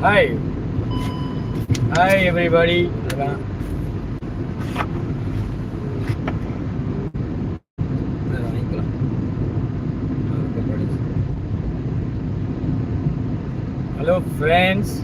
Hi hi everybody அதெல்லாம் அதை வாங்கிக்கலாம் ஹலோ ஃப்ரெண்ட்ஸ்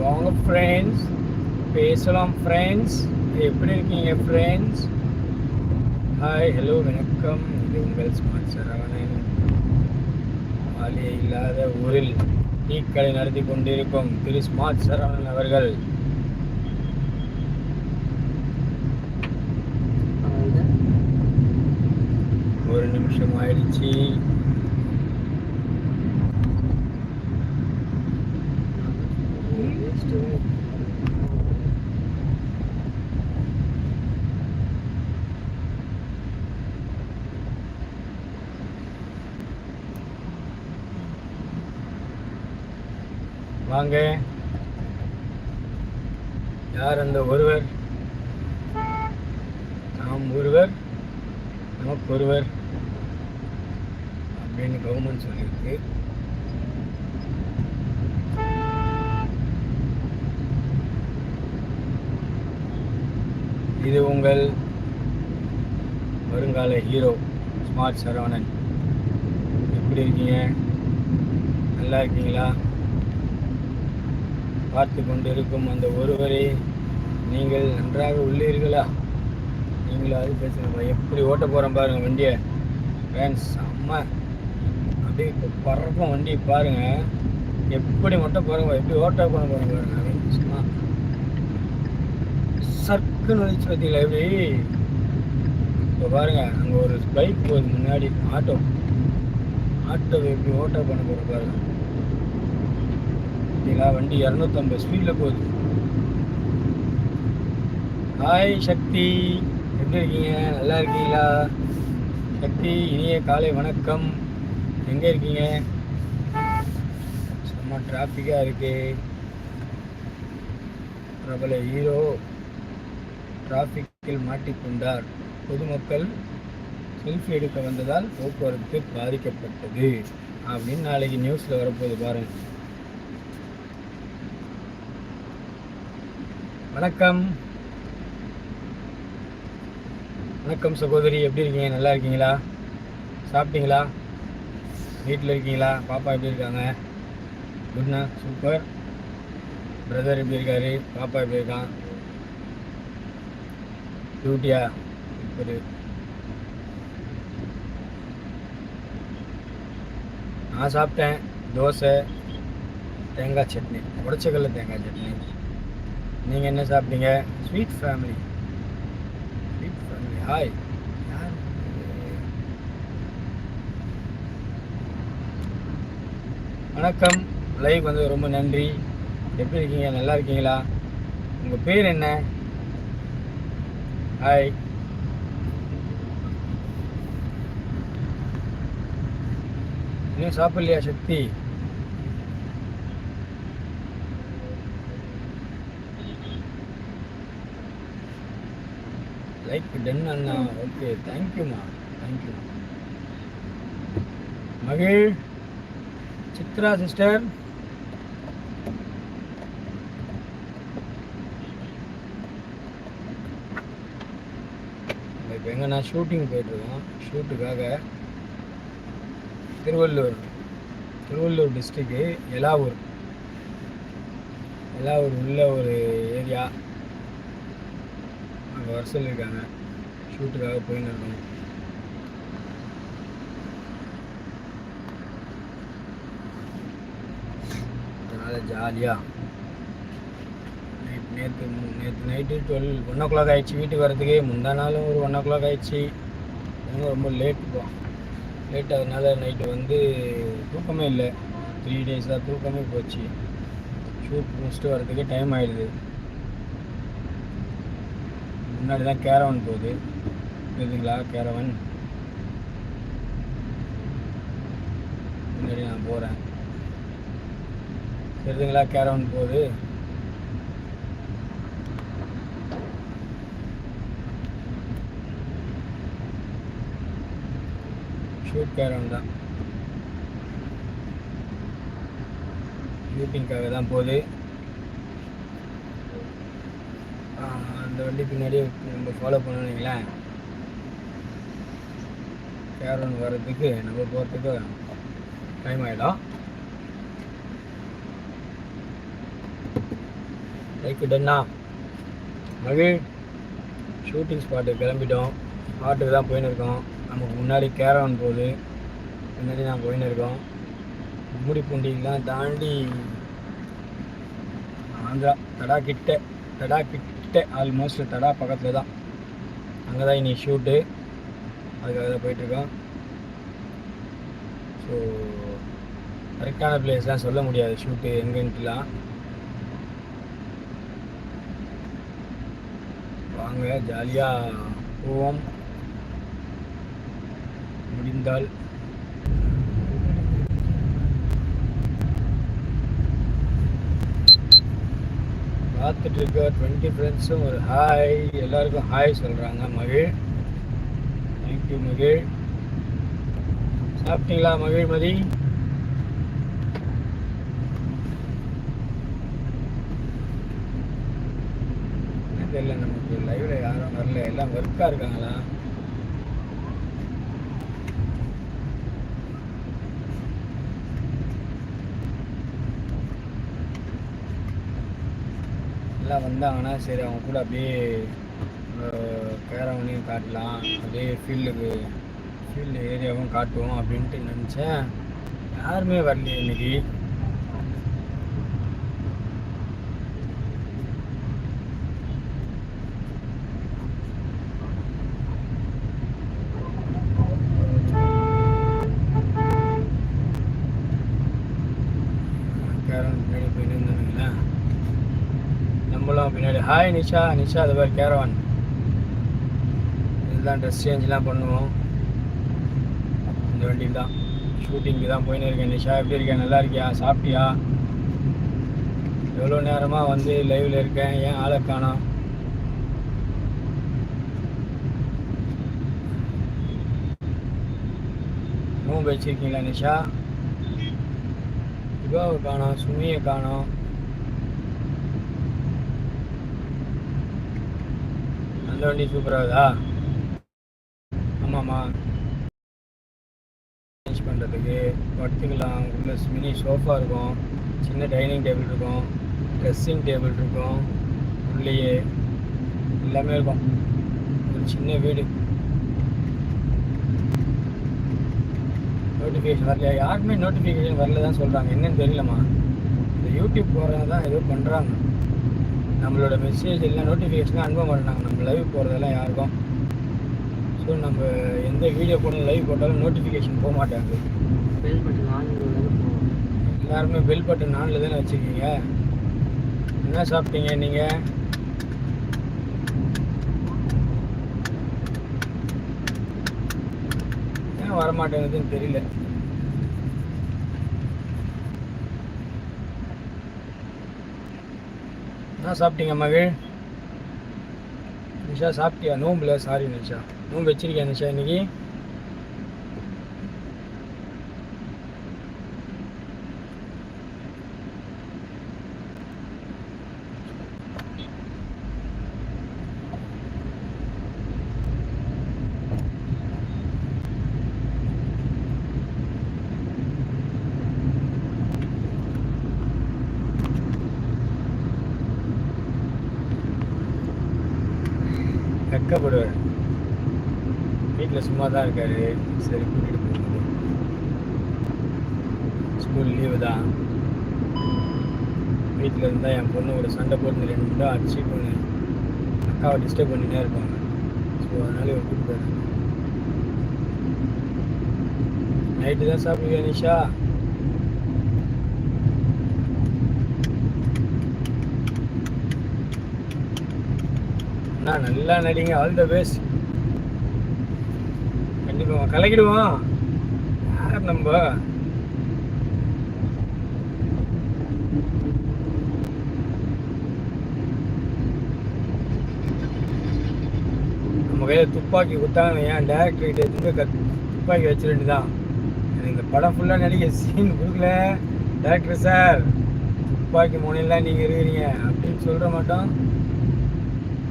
வாங்க ஃப்ரெண்ட்ஸ் பேசலாம் ஃப்ரெண்ட்ஸ் எப்படி இருக்கீங்க ஃப்ரெண்ட்ஸ் ஹாய் ஹலோ வணக்கம் இது உங்கள் ஸ்மார்ட் சரவணன் இல்லாத ஊரில் டீக்களை நடத்தி கொண்டிருக்கும் திரு ஸ்மார்ட் சரவணன் அவர்கள். ஒரு நிமிஷம் ஆயிடுச்சு. வாங்க. யார் அந்த ஒருவர்? நாம் ஒருவர் நமக்கு ஒருவர் அப்படின்னு கவர்மெண்ட் சொல்லியிருக்கு. இது உங்கள் வருங்கால ஹீரோ ஸ்மார்ட் சரவணன். எப்படி இருக்கீங்க? நல்லா இருக்கீங்களா? பார்த்து கொண்டிருக்கும் அந்த ஒருவரே நீங்கள் நன்றாக உள்ளீர்களா? நீங்களாவது பேசுங்க எப்படி ஓட்ட போகிறோம் பாருங்கள் வண்டியை. வேன்ஸ் செம்ம அப்படியே இப்போ பறக்கும் வண்டி பாருங்கள் எப்படி மட்டும் பாருங்க எப்படி ஓட்ட போன போகிறோம் பாருங்க. அப்படின்னு சும்மா சர்க்குன்னு வந்துச்சு பார்த்தீங்களா? எப்படி? இப்போ பாருங்கள் அங்கே ஒரு பைக் போகுது முன்னாடி. ஆட்டோ. ஆட்டோ எப்படி ஓட்ட பண்ண போகிற பாருங்கள் பார்த்தீங்களா? வண்டி இரநூத்தம்பது ஸ்பீடில் போகுது. ஹாய் சக்தி. எப்படி இருக்கீங்க? நல்லா இருக்கீங்களா? சக்தி இனிய காலை வணக்கம். எங்கே இருக்கீங்க? செம்ம டிராஃபிக்காக இருக்கு. பிரபல ஹீரோ டிராஃபிக்கில் மாட்டிக்கொண்டார். பொதுமக்கள் செல்ஃபி எடுக்க வந்ததால் போக்குவரத்து பாதிக்கப்பட்டது. அப்படின்னு நாளைக்கு நியூஸில் வரப்போகுது பாருங்கள் வணக்கம். வணக்கம் சகோதரி எப்படி இருக்கீங்க? நல்லா இருக்கீங்களா? சாப்பிட்டீங்களா? வீட்டில் இருக்கீங்களா? பாப்பா எப்படி இருக்காங்க? குட்னா சூப்பர் பிரதர் எப்படி இருக்காரு? பாப்பா எப்படி இருக்கான் டியூட்டியா சூப்பர் நான் சாப்பிட்டேன். தோசை தேங்காய் சட்னி. உடச்சக்கல்ல தேங்காய் சட்னி. நீங்கள் என்ன சாப்பிட்டீங்க? Sweet family sweet family hi யார் வணக்கம். லைவ் வந்து ரொம்ப நன்றி. எப்படி இருக்கீங்க? நல்லா இருக்கீங்களா? உங்கள் பேர் என்ன? ஹாய் இன்னும் சாப்பிடலையா சக்தி? லைக் டன் அண்ணா ஓகே தேங்க்யூம்மா தேங்க்யூ மகிழ் சித்ரா சிஸ்டர் இப்போ எங்கன்னா ஷூட்டிங் போயிட்டுருக்கோம் ஷூட்டுக்காக திருவள்ளூர் திருவள்ளூர் டிஸ்ட்ரிக்கு எலாவூர் எலாவூர் உள்ள ஒரு ஏரியா அங்கே வர சொல்லியிருக்காங்க. ஷூட்டுக்காக போயின்னு இருக்கோம். அதனால் ஜாலியாக நைட் நேற்று நேற்று night twelve one o'clock ஆகிடுச்சு வீட்டுக்கு வரதுக்கு முந்தா நாளும் ஒரு ஒன் ஓ கிளாக் ஆகிடுச்சு ரொம்ப லேட் போ. லேட் ஆகுதுனால நைட்டு வந்து தூக்கமே இல்லை. த்ரீ டேஸ் தான் தூக்கமே போச்சு. ஷூட் முடிச்சுட்டு வரதுக்கு டைம் ஆகிடுது முன்னாடி தான் கேரவன் போகுது. தெரியுதுங்களா கேரவன் முன்னாடி நான் போகிறேன் தெரியுதுங்களா? கேரவன் போகுது. ஷூட் கேரவன் தான். ஷூட்டிங்காக தான் போகுது. அந்த வண்டி பின்னாடியே நம்ம ஃபாலோ பண்ணீங்களேன் கேரன் வர்றதுக்கு நம்ம போகிறதுக்கு டைம் ஆகிடும் லைக் டன்னா மகிழ் ஷூட்டிங் ஸ்பாட்டு கிளம்பிட்டோம். ஸ்பாட்டுக்கு தான் போயின்னு இருக்கோம் நமக்கு முன்னாடி கேரவன் போகுது. முன்னாடி நான் போயின்னு இருக்கோம் மூடிப்பூண்டிலாம் தாண்டி ஆந்திரா தடா கிட்ட தடா கிட்ட ஆல்மோஸ்ட் தடா பக்கத்தில் தான். அங்கே தான் இனி ஷூட்டு அதுக்காக தான் போயிட்டுருக்கோம் ஸோ கரெக்டான பிளேஸ்லாம் சொல்ல முடியாது. ஷூட்டு எங்கன்ட்டுலாம் வாங்க ஜாலியாக போவோம். முடிந்தால். பார்த்துட்டு இருக்க டுவெண்ட்டி ஃப்ரெண்ட்ஸும் ஒரு ஹாய் எல்லாருக்கும் ஹாய் சொல்கிறாங்க மகிழ். தேங்க்யூ மகிழ். சாப்பிட்டீங்களா மகிழ் மதி? தெரியல நமக்கு லைவ்ல யாரும் வரல. எல்லாம் ஒர்க்காக இருக்காங்களா? எல்லாம் வந்தாங்கன்னா சரி அவங்க கூட அப்படியே கேரவனையும் காட்டலாம். அப்படியே ஃபீல்டுக்கு ஃபீல்டு ஏரியாவும் காட்டுவோம் அப்படின்ட்டு நினச்சேன். யாருமே வரலையே இன்னைக்கு. ஹாய் நிஷா நிஷா அது பேர் கேரவான் இதுதான் ட்ரெஸ் சேஞ்செலாம் பண்ணுவோம். இந்த வண்டியில் தான். ஷூட்டிங்க்கு தான் போயின்னு இருக்கேன் நிஷா எப்படி இருக்கேன் நல்லா இருக்கியா? சாப்பிட்டியா? எவ்வளோ நேரமாக வந்து லைவில் இருக்கேன்? ஏன் ஆளை காணோம்? நோம்பு வச்சுருக்கீங்களா நிஷா இவாவை காணோம் சுமியை காணோம். அந்த வண்டி சூப்பராகுதா? ஆமாம்மா. சேஞ்ச் பண்ணுறதுக்கு படுத்துக்கலாம். உள்ள மினி சோஃபா இருக்கும். சின்ன டைனிங் டேபிள் இருக்கும். ட்ரெஸ்ஸிங் டேபிள் இருக்கும். உள்ளேயே எல்லாமே இருக்கும். ஒரு சின்ன வீடு. நோட்டிஃபிகேஷன் வரலையா? யாருக்குமே நோட்டிஃபிகேஷன் வரல தான் சொல்கிறாங்க என்னன்னு தெரியலம்மா. இந்த யூடியூப் போகிறவங்க தான் ஏதோ பண்ணுறாங்க நம்மளோட மெசேஜ் எல்லாம் நோட்டிஃபிகேஷன் அனுப்ப மாட்டாங்க. நம்ம லைவ் போகிறதெல்லாம் யாருக்கும். ஸோ நம்ம எந்த வீடியோ போட்டாலும் லைவ் போட்டாலும் நோட்டிஃபிகேஷன் போக மாட்டாங்க. பெல் பட்டன் ஆன் போகும் எல்லாருமே பெல் பட்டன் ஆனில் தானே வச்சுருக்கீங்க? என்ன சாப்பிட்டீங்க நீங்கள் ஏன் வரமாட்டேங்குதுன்னு தெரியல. என்ன சாப்பிட்டீங்க மகிழ் நிஷா சாப்பிட்டியா? நோம்புல? சாரி நிஷா. நோம்பு வச்சிருக்கியா நிஷா இன்னைக்கு? வெக்கப்படுவார் வீட்டில் சும்மா தான் இருக்காரு. சரி கூட்டிகிட்டு போகுது ஸ்கூல் லீவு தான். வீட்டில் இருந்தால் என் பொண்ணு ஒரு சண்டை போட்டு ரெண்டும் அடிச்சு பொண்ணு அக்காவை டிஸ்டர்ப் பண்ணினே இருப்பாங்க. ஸோ அதனால இவர் கூப்பிட்டு நைட்டு தான் சாப்பிடுவியா நிஷா? அண்ணா நல்லா நடிங்க. ஆல் த பெஸ்ட் கண்டிப்பாக கலக்கிடுவோம். யார் நம்ம? நம்ம கையில் துப்பாக்கி கொடுத்தாங்க ஏன் டேரக்டர் கிட்ட எதுவுமே க துப்பாக்கி வச்சிருந்து தான் எனக்கு இந்த படம் ஃபுல்லாக நடிக்க சீன் கொடுக்கல. டேரக்டர் சார் துப்பாக்கி முனையெல்லாம் நீங்கள் இருக்கிறீங்க. அப்படின்னு சொல்கிற மாட்டோம்.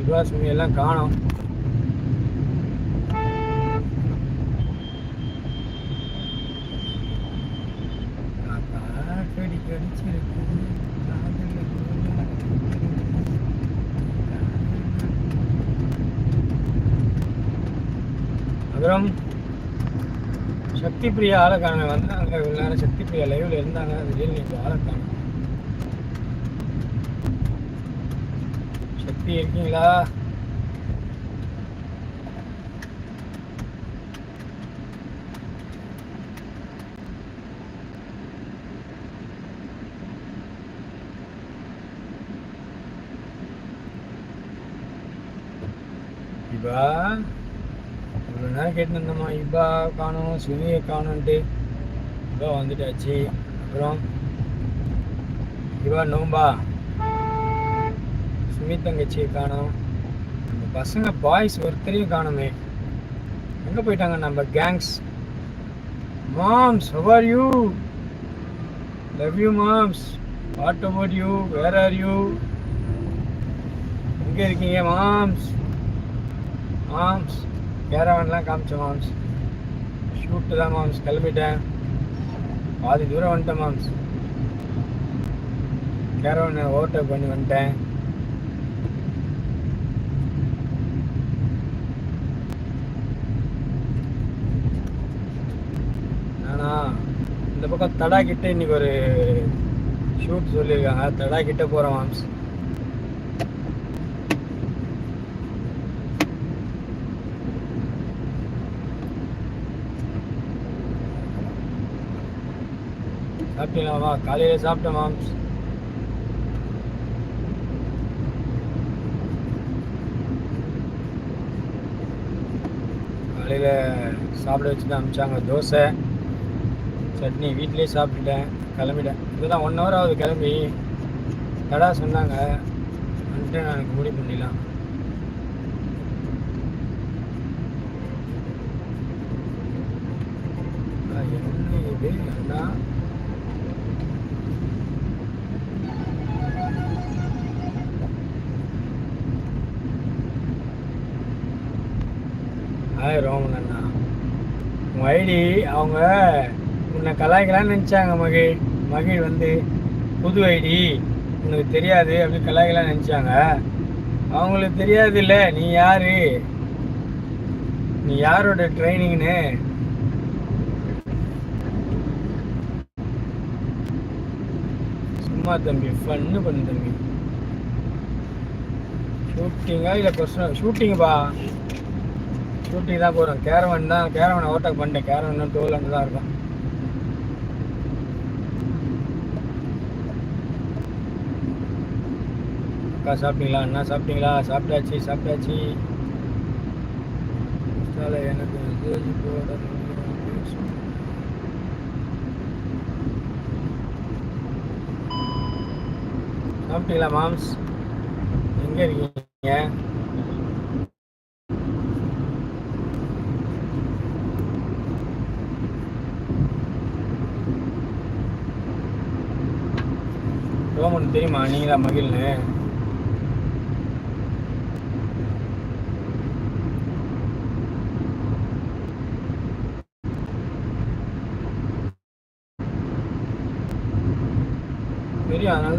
விகாஸ் எல்லாம் காணும். அப்புறம் சக்தி பிரியா ஆளை காண வந்தாங்க நேரம் சக்தி பிரியா லைவ்ல இருந்தாங்க. திடீர்னு இன்னைக்கு ஆளை காணும் சக்தி இருக்கீங்களா இப்பா இவ்வளோ நேரம் கேட்டுருந்தோம்மா இப்பா காணும் சுனியை காணும்ன்ட்டு இப்போ வந்துட்டாச்சு அப்புறம் இவா நோம்பா சுமி தங்கச்சியை காணோம். நம்ம பசங்க பாய்ஸ் ஒருத்தரையும் காணுமே. எங்கே போயிட்டாங்க நம்ம gangs moms how are you love you moms what about you where are you எங்கே இருக்கீங்க மாம்ஸ் மாம்ஸ் கேரவன்லாம் காமிச்சோம் மாம்ஸ் ஷூட்டு தான் மாம்ஸ் கிளம்பிட்டேன். பாதி தூரம் வந்துட்டேன் மாம்ஸ் கேரவனை ஓவர்டேக் பண்ணி வந்துட்டேன் நானா இந்த பக்கம் தடா கிட்ட இன்னைக்கு ஒரு ஷூட் சொல்லியிருக்காங்க. தடா கிட்ட போகிறோம் மாம்ஸ் சாப்பிட்டீங்களாமா காலையில் சாப்பிட்டேன் மாம்ஸ். காலையில் சாப்பிட வச்சு தான் அனுப்பிச்சாங்க தோசை. சட்னி வீட்டிலே சாப்பிட்டுட்டேன் கிளம்பிட்டேன். இதுதான் ஒன் ஹவர் ஆகுது கிளம்பி. தடா சொன்னாங்க. வந்துட்டு நான் எனக்கு முடிவு பண்ணிடலாம். என்ன இது? அண்ணா? ஹாய் ரோமன் அண்ணா. உங்கள் ஐடி அவங்க உன்னை கலாய்க்கலான்னு நினச்சாங்க மகிழ் மகிழ் வந்து புது ஐடி உனக்கு தெரியாது அப்படி கலாய்க்கலாம்னு நினச்சாங்க. அவங்களுக்கு தெரியாது இல்லை நீ யார்? நீ யாரோட ட்ரைனிங்னு? சும்மா தம்பி ஃபன்னு பண்ணு தம்பி. ஷூட்டிங்கா இல்லை பர்சனல் ஷூட்டிங்கப்பா ஷூட்டிங் தான் போகிறோம் கேரவன் தான் கேரவனை ஓட்டக் பண்ணிட்டேன். கேரவன் டூ ஹண்ட்ரட் தான் இருக்கும் அக்கா சாப்பிட்டீங்களா? அண்ணா சாப்பிட்டீங்களா? சாப்பிட்டாச்சு சாப்பிட்டாச்சு. எனக்கு சாப்பிட்டீங்களா மாம்ஸ்? எங்கே இருக்கீங்க? ரோமன் தெரியுமா? நீங்களா மகிழ்னு.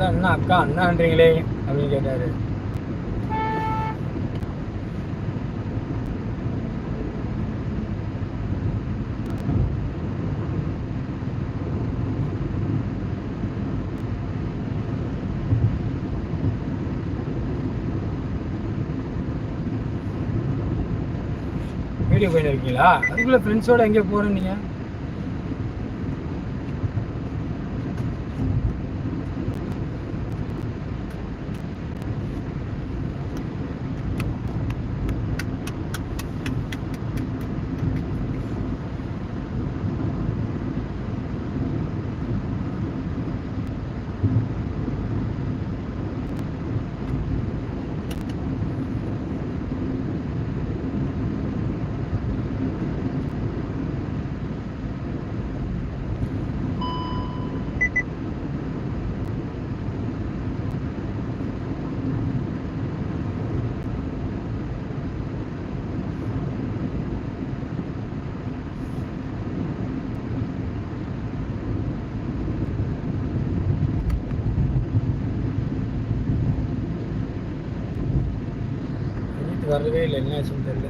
தெரியும் என்ன அக்கா அண்ணான்றீங்களே அப்படின்னு கேட்டாரு. வீடியோ போயிட்டு இருக்கீங்களா அதுக்குள்ள ஃப்ரெண்ட்ஸோட எங்கே போகிறேன் நீங்கள் வரவே இல்லை என்ன ஆச்சுன்னு தெரியல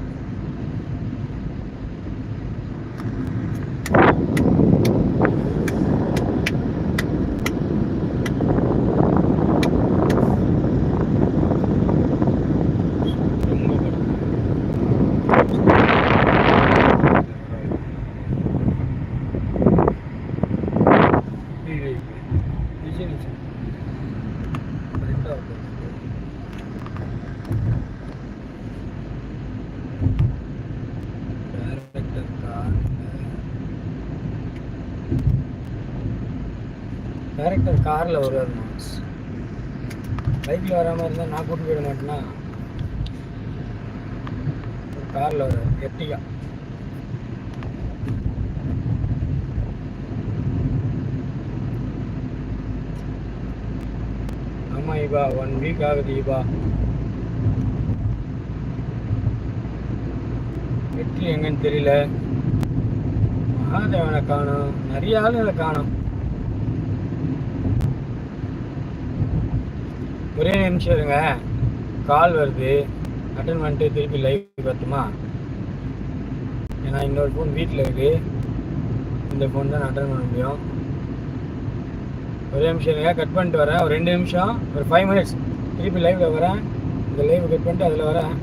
டேரக்டர் காரில் வருவார் மாஸ் பைக்கில் வர மாதிரி இருந்தால் நான் கூட்டு போயிட மாட்டேன்னா காரில் வருவார் எட்டிகா ஆமாம் ஈபா ஒன் வீக் ஆகுது ஈபா வெற்றி எங்கன்னு தெரியல. மகாதேவனை காணும் நிறைய ஆளுங்களை காணும். ஒரே நிமிஷம் இருங்க. கால் வருது. அட்டன் பண்ணிட்டு திருப்பி லைவ் பார்த்துமா ஏன்னா இன்னொரு ஃபோன் வீட்டில் இருக்கு. இந்த ஃபோன் தான் அட்டன் பண்ண முடியும். ஒரே நிமிஷம் இருங்க. கட் பண்ணிட்டு வரேன். ஒரு ரெண்டு நிமிஷம். ஒரு ஃபைவ் மினிட்ஸ் திருப்பி லைவில் வரேன். இந்த லைவ் கட் பண்ணிட்டு அதில் வரேன்.